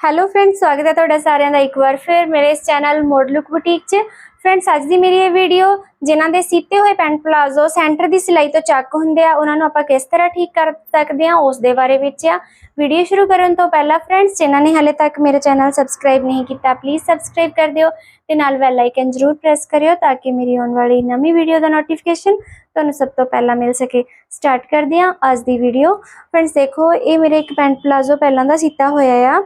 Hello friends ਸਵਾਗਤ ਹੈ ਤੁਹਾਡਾ ਸਾਰਿਆਂ ਦਾ ਇੱਕ ਵਾਰ ਫਿਰ ਮੇਰੇ ਇਸ ਚੈਨਲ ਮੋਡ ਲੁੱਕ ਬੁਟੀਕ 'ਚ। ਫਰੈਂਡਸ ਅੱਜ ਦੀ ਮੇਰੀ ਇਹ ਵੀਡੀਓ ਜਿਨ੍ਹਾਂ ਦੇ ਸੀਤੇ ਹੋਏ ਪੈਂਟ ਪਲਾਜ਼ੋ ਸੈਂਟਰ ਦੀ ਸਿਲਾਈ ਤੋਂ ਚੱਕ ਹੁੰਦੇ ਆ, ਉਹਨਾਂ ਨੂੰ ਆਪਾਂ ਕਿਸ ਤਰ੍ਹਾਂ ਠੀਕ ਕਰ ਸਕਦੇ ਆ, ਉਸ ਦੇ ਬਾਰੇ ਵਿੱਚ ਆ। ਵੀਡੀਓ ਸ਼ੁਰੂ ਕਰਨ ਤੋਂ ਪਹਿਲਾਂ ਫਰੈਂਡਸ ਜਿਨ੍ਹਾਂ ਨੇ ਹਾਲੇ ਤੱਕ ਮੇਰੇ ਚੈਨਲ ਸਬਸਕ੍ਰਾਈਬ ਨਹੀਂ ਕੀਤਾ ਪਲੀਜ਼ ਸਬਸਕ੍ਰਾਈਬ ਕਰ ਦਿਓ ਤੇ ਨਾਲ ਬੈਲ ਆਈਕਨ ਜ਼ਰੂਰ ਪ੍ਰੈਸ ਕਰਿਓ ਤਾਂ ਕਿ ਮੇਰੀ ਆਉਣ ਵਾਲੀ ਨਵੀਂ ਵੀਡੀਓ ਦਾ ਨੋਟੀਫਿਕੇਸ਼ਨ ਤੁਹਾਨੂੰ ਸਭ ਤੋਂ ਪਹਿਲਾਂ ਮਿਲ ਸਕੇ। ਸਟਾਰਟ ਕਰਦੇ ਹਾਂ ਅੱਜ ਦੀ ਵੀਡੀਓ ਫਰੈਂਡਸ ਦੇਖੋ, ਇਹ ਮੇਰੇ ਇੱਕ ਪੈਂਟ ਪਲਾਜ਼ੋ ਪਹਿਲਾਂ ਦਾ ਸੀਤਾ ਹੋਇਆ ਆ।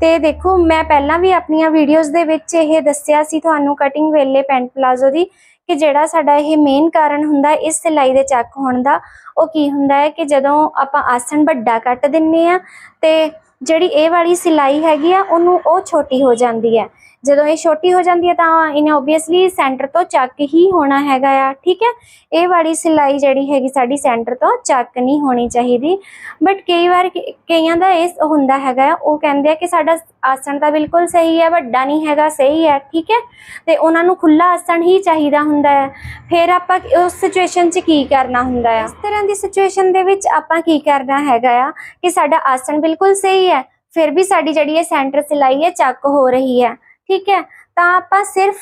ਤੇ ਦੇਖੋ, ਮੈਂ ਪਹਿਲਾਂ ਵੀ ਆਪਣੀਆਂ ਵੀਡੀਓਜ਼ ਦੇ ਵਿੱਚ ਇਹ ਦੱਸਿਆ ਸੀ ਤੁਹਾਨੂੰ ਕਟਿੰਗ ਵੇਲੇ ਪੈਂਟ ਪਲਾਜ਼ੋ ਦੀ ਕਿ ਜਿਹੜਾ ਸਾਡਾ ਇਹ ਮੇਨ ਕਾਰਨ ਹੁੰਦਾ ਇਸ ਸਿਲਾਈ ਦੇ ਚੱਕ ਹੋਣ ਦਾ, ਉਹ ਕੀ ਹੁੰਦਾ ਹੈ ਕਿ ਜਦੋਂ ਆਪਾਂ ਆਸਣ ਵੱਡਾ ਕੱਟ ਦਿੰਨੇ ਆ ਤੇ ਜਿਹੜੀ ਇਹ ਵਾਲੀ ਸਿਲਾਈ ਹੈਗੀ ਆ, ਉਹਨੂੰ ਉਹ ਛੋਟੀ ਹੋ ਜਾਂਦੀ ਹੈ। ਜਦੋਂ ਇਹ ਛੋਟੀ ਹੋ ਜਾਂਦੀ ਹੈ ਤਾਂ ਇਹਨੇ ਓਬਵੀਅਸਲੀ ਸੈਂਟਰ ਤੋਂ ਚੱਕ ਹੀ ਹੋਣਾ ਹੈਗਾ ਆ ਠੀਕ ਹੈ? ਇਹ ਵਾਲੀ ਸਿਲਾਈ ਜਿਹੜੀ ਹੈਗੀ ਸਾਡੀ ਸੈਂਟਰ ਤੋਂ ਚੱਕ ਨਹੀਂ ਹੋਣੀ ਚਾਹੀਦੀ। ਬਟ ਕਈ ਵਾਰ ਕਈਆਂ ਦਾ ਇਹ ਹੁੰਦਾ ਹੈਗਾ ਆ, ਉਹ ਕਹਿੰਦੇ ਆ ਕਿ ਸਾਡਾ ਆਸਣ ਤਾਂ ਬਿਲਕੁਲ ਸਹੀ ਹੈ ਵੱਡਾ ਨਹੀਂ ਹੈਗਾ ਸਹੀ ਹੈ ਠੀਕ ਹੈ? ਤੇ ਉਹਨਾਂ ਨੂੰ ਖੁੱਲਾ ਆਸਣ ਹੀ ਚਾਹੀਦਾ ਹੁੰਦਾ ਹੈ ਫਿਰ ਆਪਾਂ ਉਸ ਸਿਚੁਏਸ਼ਨ 'ਚ ਕੀ ਕਰਨਾ ਹੁੰਦਾ ਹੈ ਇਸ ਤਰ੍ਹਾਂ ਦੀ ਸਿਚੁਏਸ਼ਨ ਦੇ ਵਿੱਚ ਆਪਾਂ ਕੀ ਕਰਨਾ ਹੈਗਾ ਆ ਕਿ ਸਾਡਾ ਆਸਣ ਬਿਲਕੁਲ ਸਹੀ ਹੈ ਫਿਰ ਵੀ ਸਾਡੀ ਜਿਹੜੀ ਇਹ ਸੈਂਟਰ ਸਿਲਾਈ ਹੈ ਚੱਕ ਹੋ ਰਹੀ ਹੈ। ਠੀਕ ਹੈ? ਤਾਂ ਆਪਾਂ ਸਿਰਫ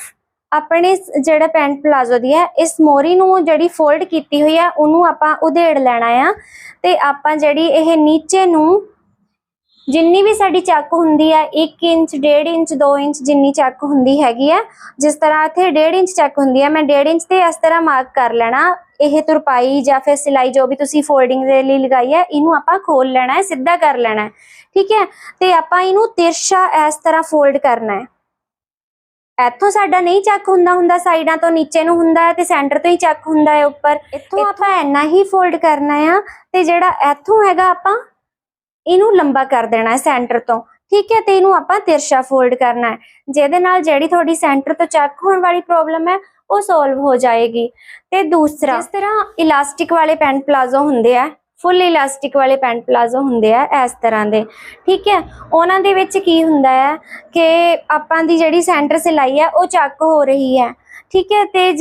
ਆਪਣੇ ਜਿਹੜਾ ਪੈਂਟ ਪਲਾਜ਼ੋ ਦੀ ਹੈ, ਇਸ ਮੋਰੀ ਨੂੰ ਜਿਹੜੀ ਫੋਲਡ ਕੀਤੀ ਹੋਈ ਹੈ, ਉਹਨੂੰ ਆਪਾਂ ਉਧੇੜ ਲੈਣਾ ਆ। ਤੇ ਆਪਾਂ ਜਿਹੜੀ ਇਹ ਨੀਚੇ ਨੂੰ ਜਿੰਨੀ ਵੀ ਸਾਡੀ ਚੱਕ ਹੁੰਦੀ ਹੈ 1 ਇੰਚ 1.5 ਇੰਚ 2 ਇੰਚ ਜਿੰਨੀ ਚੱਕ ਹੁੰਦੀ ਹੈਗੀ ਹੈ, ਜਿਸ ਤਰ੍ਹਾਂ ਇੱਥੇ 1.5 ਇੰਚ ਚੱਕ ਹੁੰਦੀ ਹੈ, ਮੈਂ 1.5 ਇੰਚ ਤੇ ਇਸ ਤਰ੍ਹਾਂ ਮਾਰਕ ਕਰ ਲੈਣਾ। ਇਹ ਤੁਰਪਾਈ ਜਾਂ ਫਿਰ ਸਿਲਾਈ ਜੋ ਵੀ ਤੁਸੀਂ ਫੋਲਡਿੰਗ ਦੇ ਲਈ ਲਗਾਈ ਹੈ, ਇਹਨੂੰ ਆਪਾਂ ਖੋਲ ਲੈਣਾ ਹੈ, ਸਿੱਧਾ ਕਰ ਲੈਣਾ ਹੈ। ਠੀਕ ਹੈ? ਤੇ ਆਪਾਂ ਇਹਨੂੰ ਤਿਰਛਾ ਇਸ ਤਰ੍ਹਾਂ ਫੋਲਡ ਕਰਨਾ ਹੈ। ਇੱਥੋਂ ਸਾਡਾ ਨਹੀਂ ਚੱਕ ਹੁੰਦਾ ਹੁੰਦਾ ਸਾਈਡਾਂ ਤੋਂ ਨੀਚੇ ਨੂੰ ਹੁੰਦਾ ਹੈ ਤੇ ਸੈਂਟਰ ਤੋਂ ਹੀ ਚੱਕ ਹੁੰਦਾ ਹੈ ਉੱਪਰ। ਇੱਥੋਂ ਆਪਾਂ ਇੰਨਾ ਹੀ ਫੋਲਡ ਕਰਨਾ ਆ ਤੇ ਜਿਹੜਾ ਇੱਥੋਂ ਹੈਗਾ ਆਪਾਂ ਇਹਨੂੰ ਲੰਬਾ ਕਰ ਦੇਣਾ ਹੈ ਸੈਂਟਰ ਤੋਂ। ਠੀਕ ਹੈ ਤੇ ਇਹਨੂੰ ਆਪਾਂ ਤਿਰਛਾ ਫੋਲਡ ਕਰਨਾ ਹੈ। ਜਿਹਦੇ ਨਾਲ ਜਿਹੜੀ ਤੁਹਾਡੀ ਸੈਂਟਰ ਤੋਂ ਚੱਕ ਹੋਣ ਵਾਲੀ ਪ੍ਰੋਬਲਮ ਹੈ ਉਹ ਸੋਲਵ ਹੋ ਜਾਏਗੀ। ਤੇ ਦੂਸਰਾ ਜਿਸ ਤਰ੍ਹਾਂ ਇਲਾਸਟਿਕ ਵਾਲੇ ਪੈਂਟ ਪਲਾਜ਼ੋ ਹੁੰਦੇ ਆ ਫੁੱਲ ਇਲਾਸਟਿਕ ਵਾਲੇ ਪੈਂਟ ਪਲਾਜ਼ੋ ਹੁੰਦੇ ਆ ਇਸ ਤਰ੍ਹਾਂ ਦੇ। ਠੀਕ ਹੈ? ਉਹਨਾਂ ਦੇ ਵਿੱਚ ਕੀ ਹੁੰਦਾ ਹੈ ਕਿ ਆਪਾਂ ਦੀ ਜਿਹੜੀ ਸੈਂਟਰ ਸਿਲਾਈ ਹੈ, ਉਹ ਚੱਕ ਹੋ ਰਹੀ ਹੈ। ਠੀਕ ਹੈ? ਤੇ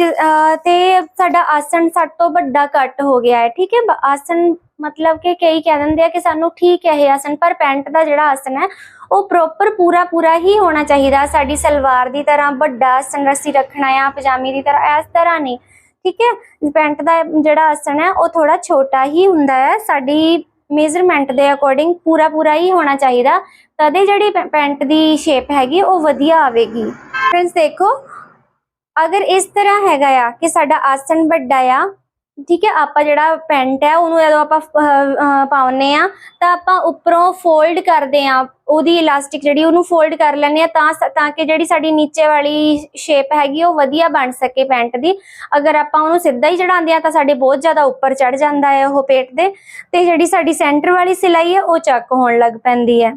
ਤੇ ਸਾਡਾ ਆਸਣ ਸੱਟ ਤੋਂ ਵੱਡਾ ਕੱਟ ਹੋ ਗਿਆ ਹੈ। ਠੀਕ ਹੈ? ਬ- ਆਸਣ ਮਤਲਬ ਕਿ ਕਈ ਕਹਿ ਦਿੰਦੇ ਆ ਕਿ ਸਾਨੂੰ ਠੀਕ ਹੈ ਇਹ ਆਸਣ, ਪਰ ਪੈਂਟ ਦਾ ਜਿਹੜਾ ਆਸਣ ਹੈ, ਉਹ ਪ੍ਰੋਪਰ ਪੂਰਾ ਪੂਰਾ ਹੀ ਹੋਣਾ ਚਾਹੀਦਾ। ਸਾਡੀ ਸਲਵਾਰ ਦੀ ਤਰ੍ਹਾਂ ਵੱਡਾ ਆਸਣ ਰੱਸੀ ਰੱਖਣਾ ਆ, ਪਜਾਮੀ ਦੀ ਤਰ੍ਹਾਂ, ਇਸ ਤਰ੍ਹਾਂ ਨਹੀਂ। ਠੀਕ ਹੈ? ਪੈਂਟ ਦਾ ਜਿਹੜਾ ਆਸਣ ਹੈ, ਉਹ ਥੋੜਾ ਛੋਟਾ ਹੀ ਹੁੰਦਾ ਹੈ। ਸਾਡੀ ਮੇਜ਼ਰਮੈਂਟ ਦੇ ਅਕੋਰਡਿੰਗ ਪੂਰਾ ਪੂਰਾ ਹੀ ਹੋਣਾ ਚਾਹੀਦਾ। ਤਦੇ ਜਿਹੜੀ ਪੈ- ਪੈਂਟ ਦੀ ਸ਼ੇਪ ਹੈਗੀ, ਉਹ ਵਧੀਆ ਆਵੇਗੀ। ਫਰੈਂਡਸ ਦੇਖੋ, ਅਗਰ ਇਸ ਤਰ੍ਹਾਂ ਹੈਗਾ ਆ ਕਿ ਸਾਡਾ ਆਸਣ ਵੱਡਾ ਆ ਠੀਕ ਹੈ ਆਪਾਂ ਜਿਹੜਾ ਪੈਂਟ ਹੈ ਉਹਨੂੰ ਜਦੋਂ ਆਪਾਂ ਅਹ, ਅਹ, ਪਾਉਨੇ ਆ ਤਾਂ ਆਪਾਂ ਉੱਪਰੋਂ ਫੋਲਡ ਕਰਦੇ ਆ ਉਹਦੀ ਇਲਾਸਟਿਕ ਜਿਹੜੀ ਉਹਨੂੰ ਫੋਲਡ ਕਰ ਲੈਂਦੇ ਆ ਤਾਂ ਸ- ਤਾਂ ਕਿ ਜਿਹੜੀ ਸਾਡੀ ਨੀਚੇ ਵਾਲੀ ਸ਼ੇਪ ਹੈਗੀ ਉਹ ਵਧੀਆ ਬਣ ਸਕੇ ਪੈਂਟ ਦੀ। ਅਗਰ ਆਪਾਂ ਉਹਨੂੰ ਸਿੱਧਾ ਹੀ ਚੜਾਉਂਦੇ ਆ ਤਾਂ ਸਾਡੇ ਬਹੁਤ ਜ਼ਿਆਦਾ ਉੱਪਰ ਚੜ ਜਾਂਦਾ ਹੈ ਉਹ ਪੇਟ ਦੇ। ਤੇ ਜਿਹੜੀ ਸਾਡੀ ਸੈਂਟਰ ਵਾਲੀ ਸਿਲਾਈ ਹੈ ਉਹ ਚੱਕ ਹੋਣ ਲੱਗ ਪੈਂਦੀ ਹੈ।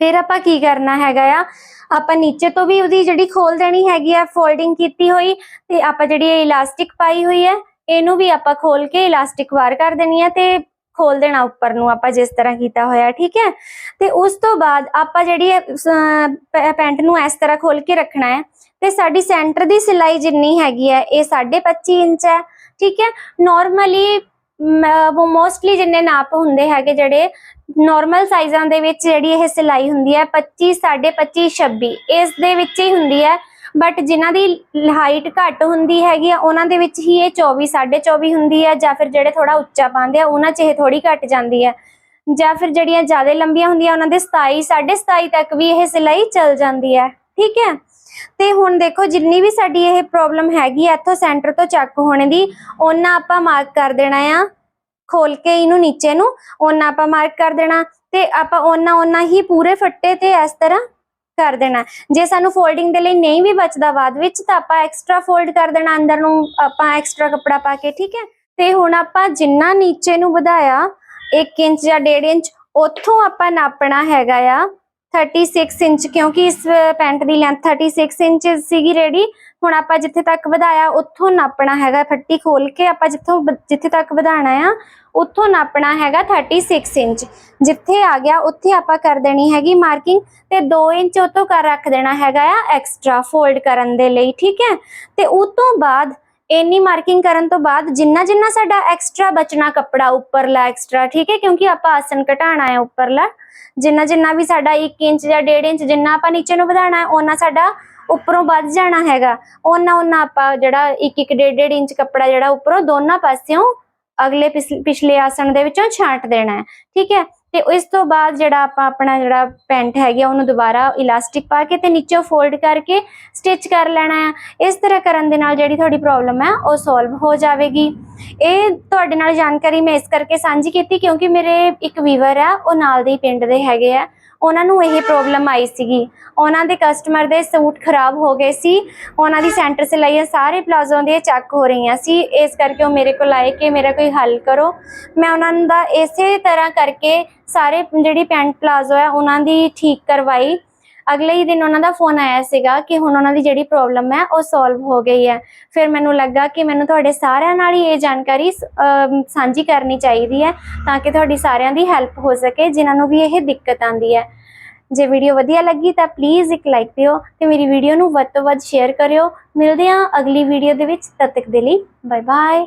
ਫਿਰ ਆਪਾਂ ਕੀ ਕਰਨਾ ਹੈਗਾ ਆ? ਆਪਾਂ ਨੀਚੇ ਤੋਂ ਵੀ ਉਹਦੀ ਜਿਹੜੀ ਖੋਲ ਦੇਣੀ ਹੈਗੀ ਆ ਫੋਲਡਿੰਗ ਕੀਤੀ ਹੋਈ ਤੇ ਆਪਾਂ ਜਿਹੜੀ ਇਹ ਇਲਾਸਟਿਕ ਪਾਈ ਹੋਈ ਹੈ ਇਹਨੂੰ ਵੀ ਆਪਾਂ ਖੋਲ ਕੇ ਇਲਾਸਟਿਕ ਵਾਰ ਕਰ ਦੇਣੀ ਹੈ ਤੇ ਖੋਲ ਦੇਣਾ ਉੱਪਰ ਨੂੰ ਆਪਾਂ ਜਿਸ ਤਰ੍ਹਾਂ ਕੀਤਾ ਹੋਇਆ ਠੀਕ ਹੈ? ਤੇ ਉਸ ਤੋਂ ਬਾਅਦ ਆਪਾਂ ਜਿਹੜੀ ਇਹ, ਪੈਂਟ ਨੂੰ ਇਸ ਤਰ੍ਹਾਂ ਖੋਲ ਕੇ ਰੱਖਣਾ ਹੈ ਤੇ ਸਾਡੀ ਸੈਂਟਰ ਦੀ ਸਿਲਾਈ ਜਿੰਨੀ ਹੈਗੀ ਹੈ ਇਹ 25 ਇੰਚ ਹੈ ਠੀਕ ਹੈ? ਨਾਰਮਲੀ ਮੋਸਟਲੀ ਜਿੰਨੇ ਨਾਪ ਹੁੰਦੇ ਹੈਗੇ ਜਿਹੜੇ ਨਾਰਮਲ ਸਾਈਜ਼ਾਂ ਦੇ ਵਿੱਚ ਜਿਹੜੀ ਇਹ ਸਿਲਾਈ ਹੁੰਦੀ ਹੈ 25 25 26 ਇਸ ਦੇ ਵਿੱਚ ਹੀ ਹੁੰਦੀ ਹੈ। ਬਟ ਜਿਨ੍ਹਾਂ ਦੀ ਹਾਈਟ ਘੱਟ ਹੁੰਦੀ ਹੈਗੀ ਆ, ਉਹਨਾਂ ਦੇ ਵਿੱਚ ਹੀ ਇਹ 24 24.5 ਹੁੰਦੀ ਹੈ ਜਾਂ ਫਿਰ ਜਿਹੜੇ ਥੋੜਾ ਉੱਚਾ ਪਾਉਂਦੇ ਆ, ਉਹਨਾਂ 'ਚ ਇਹ ਥੋੜੀ ਘੱਟ ਜਾਂਦੀ ਹੈ। ਜਾਂ ਫਿਰ ਜਿਹੜੀਆਂ ਜ਼ਿਆਦਾ ਲੰਬੀਆਂ ਹੁੰਦੀਆਂ, ਉਹਨਾਂ ਦੇ 27 27.5 ਤੱਕ ਵੀ ਇਹ ਸਿਲਾਈ ਚੱਲ ਜਾਂਦੀ ਹੈ। ਠੀਕ ਹੈ? ਤੇ ਹੁਣ ਦੇਖੋ, ਜਿੰਨੀ ਵੀ ਸਾਡੀ ਇਹ ਪ੍ਰੋਬਲਮ ਹੈਗੀ ਆ, ਇੱਥੋਂ ਸੈਂਟਰ ਤੋਂ ਚੱਕ ਹੋਣੇ ਦੀ ਉਹਨਾਂ ਆਪਾਂ ਮਾਰਕ ਕਰ ਦੇਣਾ ਆ। ਖੋਲ ਕੇ ਇਹਨੂੰ ਨੀਚੇ ਨੂੰ ਉਹਨਾਂ ਆਪਾਂ ਮਾਰਕ ਕਰ ਦੇਣਾ। ਤੇ ਆਪਾਂ ਉਹਨਾਂ ਉਹਨਾਂ ਹੀ ਪੂਰੇ ਫੱਟੇ ਤੇ ਇਸ ਤਰ੍ਹਾਂ ਕਰ ਦੇਣਾ। ਜੇ ਸਾਨੂੰ ਫੋਲਡਿੰਗ ਦੇ ਲਈ ਨਹੀਂ ਵੀ ਬਚਦਾ ਬਾਅਦ ਵਿੱਚ, ਤਾਂ ਆਪਾਂ ਐਕਸਟਰਾ ਫੋਲਡ ਕਰ ਦੇਣਾ ਅੰਦਰ ਨੂੰ, ਆਪਾਂ ਐਕਸਟਰਾ ਕੱਪੜਾ ਪਾ ਕੇ, ਠੀਕ ਹੈ? ਤੇ ਹੁਣ ਆਪਾਂ ਜਿੰਨਾ ਨੀਚੇ ਨੂੰ ਵਧਾਇਆ 1 ਇੰਚ ਜਾਂ 1.5 ਇੰਚ, ਉੱਥੋਂ ਆਪਾਂ ਨਾਪਣਾ ਹੈਗਾ ਆ। 36 ਇੰਚ, ਕਿਉਂਕਿ ਇਸ ਪੈਂਟ ਦੀ ਲੈਂਥ 36 ਇੰਚ ਸੀਗੀ ਰੈਡੀ ਹੁਣ ਆਪਾਂ ਜਿੱਥੇ ਤੱਕ ਵਧਾਇਆ, ਉੱਥੋਂ ਨਾਪਣਾ ਹੈਗਾ ਫੱਟੀ ਖੋਲ ਕੇ ਆਪਾਂ ਜਿੱਥੋਂ, ਜਿੱਥੇ ਤੱਕ ਵਧਾਣਾ ਆ, ਉੱਥੋਂ ਨਾਪਣਾ ਹੈਗਾ 36 ਇੰਚ। ਜਿੱਥੇ ਆ ਗਿਆ, ਉੱਥੇ ਆਪਾਂ ਕਰ ਦੇਣੀ ਹੈਗੀ ਮਾਰਕਿੰਗ ਤੇ 2 ਇੰਚ ਉਤੋਂ ਕਰ ਰੱਖ ਦੇਣਾ ਹੈਗਾ ਆ ਐਕਸਟਰਾ ਫੋਲਡ ਕਰਨ ਦੇ ਲਈ, ਠੀਕ ਹੈ? ਤੇ ਉਸ ਤੋਂ ਬਾਅਦ ਇੰਨੀ ਮਾਰਕਿੰਗ ਕਰਨ ਤੋਂ ਬਾਅਦ ਜਿੰਨਾ ਜਿੰਨਾ ਸਾਡਾ ਐਕਸਟਰਾ ਬਚਣਾ ਕੱਪੜਾ ਉੱਪਰਲਾ ਐਕਸਟਰਾ ਠੀਕ ਹੈ? ਕਿਉਂਕਿ ਆਪਾਂ ਆਸਨ ਘਟਾਣਾ ਹੈ ਉੱਪਰਲਾ। ਜਿੰਨਾ ਜਿੰਨਾ ਵੀ ਸਾਡਾ 1 ਇੰਚ ਜਾਂ 1.5 ਇੰਚ ਜਿੰਨਾ ਆਪਾਂ ਨੀਚੇ ਨੂੰ ਵਧਾਣਾ ਹੈ ਉਹਨਾਂ ਸਾਡਾ ਉੱਪਰੋਂ ਵੱਧ ਜਾਣਾ ਹੈਗਾ। ਉਹਨਾਂ ਉਹਨਾਂ ਆਪਾਂ ਜਿਹੜਾ 1 1 1.5 1.5 ਇੰਚ ਕੱਪੜਾ ਜਿਹੜਾ ਉੱਪਰੋਂ ਦੋਨਾਂ ਪਾਸਿਓਂ ਅਗਲੇ ਪਿਛ- ਪਿਛਲੇ ਆਸਣ ਦੇ ਵਿੱਚੋਂ ਛਾਂਟ ਦੇਣਾ ਹੈ, ਠੀਕ ਹੈ? ਤੇ ਇਸ ਤੋਂ ਬਾਅਦ ਜਿਹੜਾ ਆਪਾਂ ਆਪਣਾ ਜਿਹੜਾ ਪੈਂਟ ਹੈਗੀ ਆ, ਉਹਨੂੰ ਦੁਬਾਰਾ ਇਲਾਸਟਿਕ ਪਾ ਕੇ ਤੇ ਨੀਚੇ ਫੋਲਡ ਕਰਕੇ ਸਟਿਚ ਕਰ ਲੈਣਾ ਹੈ ਇਸ ਤਰ੍ਹਾਂ ਕਰਨ ਦੇ ਨਾਲ ਜਿਹੜੀ ਤੁਹਾਡੀ ਪ੍ਰੋਬਲਮ ਹੈ ਉਹ ਸੋਲਵ ਹੋ ਜਾਵੇਗੀ। ਇਹ ਤੁਹਾਡੇ ਨਾਲ ਜਾਣਕਾਰੀ ਮੈਂ ਇਸ ਕਰਕੇ ਸਾਂਝੀ ਕੀਤੀ ਕਿਉਂਕਿ ਮੇਰੇ ਇੱਕ ਵੀਵਰ ਆ, ਉਹ ਨਾਲ ਦੇ ਪਿੰਡ ਦੇ ਹੈਗੇ ਆ। ਉਹਨਾਂ ਨੂੰ ਇਹ ਪ੍ਰੋਬਲਮ ਆਈ ਸੀਗੀ। ਉਹਨਾਂ ਦੇ ਕਸਟਮਰ ਦੇ ਸੂਟ ਖਰਾਬ ਹੋ ਗਏ ਸੀ। ਉਹਨਾਂ ਦੀ ਸੈਂਟਰ ਸਿਲਾਈਆਂ ਸਾਰੇ ਪਲਾਜ਼ੋ ਦੀਆਂ ਚੈੱਕ ਹੋ ਰਹੀਆਂ ਸੀ। ਇਸ ਕਰਕੇ ਉਹ ਮੇਰੇ ਕੋਲ ਆਏ ਕਿ ਮੇਰਾ ਕੋਈ ਹੱਲ ਕਰੋ। ਮੈਂ ਉਹਨਾਂ ਦਾ ਇਸੇ ਤਰ੍ਹਾਂ ਕਰਕੇ ਸਾਰੇ ਜਿਹੜੀ ਪੈਂਟ ਪਲਾਜ਼ੋ ਹੈ, ਉਹਨਾਂ ਦੀ ਠੀਕ ਕਰਵਾਈ। ਅਗਲੇ ਹੀ ਦਿਨ ਉਹਨਾਂ ਦਾ ਫੋਨ ਆਇਆ ਸੀਗਾ ਕਿ ਹੁਣ ਉਹਨਾਂ ਦੀ ਜਿਹੜੀ ਪ੍ਰੋਬਲਮ ਹੈ ਉਹ ਸੋਲਵ ਹੋ ਗਈ ਹੈ। ਫਿਰ ਮੈਨੂੰ ਲੱਗਾ ਕਿ ਮੈਨੂੰ ਤੁਹਾਡੇ ਸਾਰਿਆਂ ਨਾਲ ਹੀ ਇਹ ਜਾਣਕਾਰੀ ਸਾਂਝੀ ਕਰਨੀ ਚਾਹੀਦੀ ਹੈ ਤਾਂ ਕਿ ਤੁਹਾਡੀ ਸਾਰਿਆਂ ਦੀ ਹੈਲਪ ਹੋ ਸਕੇ, ਜਿਨ੍ਹਾਂ ਨੂੰ ਵੀ ਇਹ ਦਿੱਕਤ ਆਂਦੀ ਹੈ। ਜੇ ਵੀਡੀਓ ਵਧੀਆ ਲੱਗੀ ਤਾਂ ਪਲੀਜ਼ ਇੱਕ ਲਾਈਕ ਦਿਓ ਤੇ ਮੇਰੀ ਵੀਡੀਓ ਨੂੰ ਵੱਧ ਤੋਂ ਵੱਧ ਸ਼ੇਅਰ ਕਰਿਓ। ਮਿਲਦੇ ਹਾਂ ਅਗਲੀ ਵੀਡੀਓ ਦੇ ਵਿੱਚ, ਤਦ ਤੱਕ ਦੇ ਲਈ ਬਾਏ ਬਾਏ